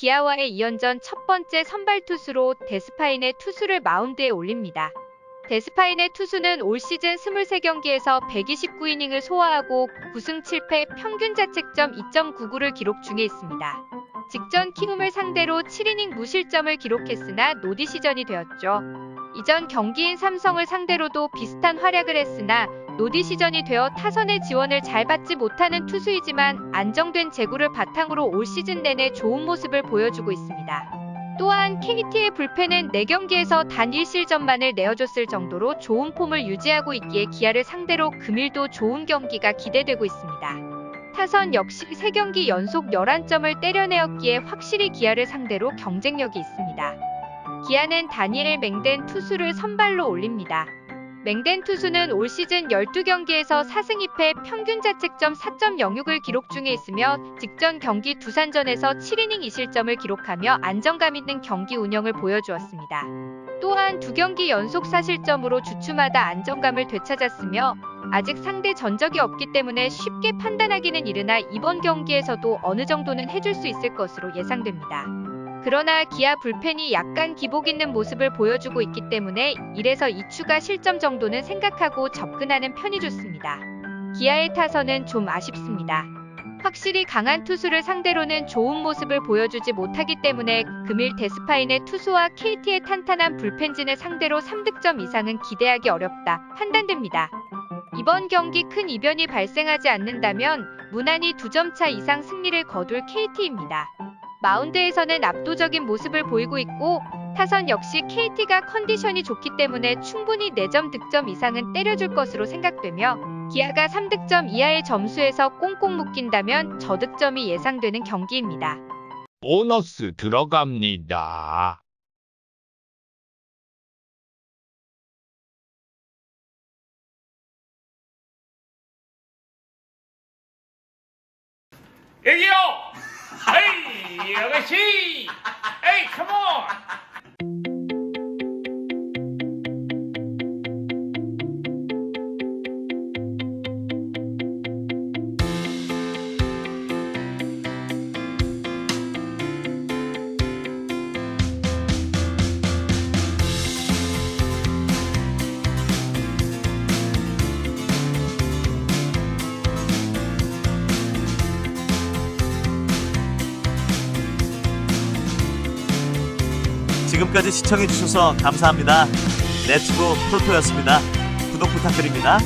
기아와의 2연전 첫 번째 선발 투수로 데스파인의 투수를 마운드에 올립니다. 데스파인의 투수는 올 시즌 23경기에서 129이닝을 소화하고 9승 7패 평균 자책점 2.99를 기록 중에 있습니다. 직전 키움을 상대로 7이닝 무실점을 기록했으나 노디 시전이 되었죠. 이전 경기인 삼성을 상대로도 비슷한 활약을 했으나 노디 시전이 되어 타선의 지원을 잘 받지 못하는 투수이지만 안정된 제구를 바탕으로 올 시즌 내내 좋은 모습을 보여주고 있습니다. 또한 KT의 불펜은 4경기에서 단 1실점만을 내어줬을 정도로 좋은 폼을 유지하고 있기에 기아를 상대로 금일도 좋은 경기가 기대되고 있습니다. 타선 역시 3경기 연속 11점을 때려내었기에 확실히 기아를 상대로 경쟁력이 있습니다. 기아는 다니엘 맹덴 투수를 선발로 올립니다. 맹덴 투수는 올 시즌 12경기에서 4승 2패 평균 자책점 4.06을 기록 중에 있으며 직전 경기 두산전에서 7이닝 2실점을 기록하며 안정감 있는 경기 운영을 보여주었습니다. 또한 두 경기 연속 4실점으로 주춤하다 안정감을 되찾았으며 아직 상대 전적이 없기 때문에 쉽게 판단하기는 이르나 이번 경기에서도 어느 정도는 해줄 수 있을 것으로 예상됩니다. 그러나 기아 불펜이 약간 기복 있는 모습을 보여주고 있기 때문에 1에서 2추가 실점 정도는 생각하고 접근하는 편이 좋습니다. 기아의 타선은 좀 아쉽습니다. 확실히 강한 투수를 상대로는 좋은 모습을 보여주지 못하기 때문에 금일 데스파인의 투수와 KT의 탄탄한 불펜진을 상대로 3득점 이상은 기대하기 어렵다 판단됩니다. 이번 경기 큰 이변이 발생하지 않는다면 무난히 2점 차 이상 승리를 거둘 KT입니다. 마운드에서는 압도적인 모습을 보이고 있고 타선 역시 KT가 컨디션이 좋기 때문에 충분히 4점 득점 이상은 때려줄 것으로 생각되며 기아가 3득점 이하의 점수에서 꽁꽁 묶인다면 저득점이 예상되는 경기입니다. 보너스 들어갑니다. 여기요! 에이, 아가씨! 에이, 지금까지 시청해주셔서 감사합니다. 레츠고 톨토였습니다. 구독 부탁드립니다.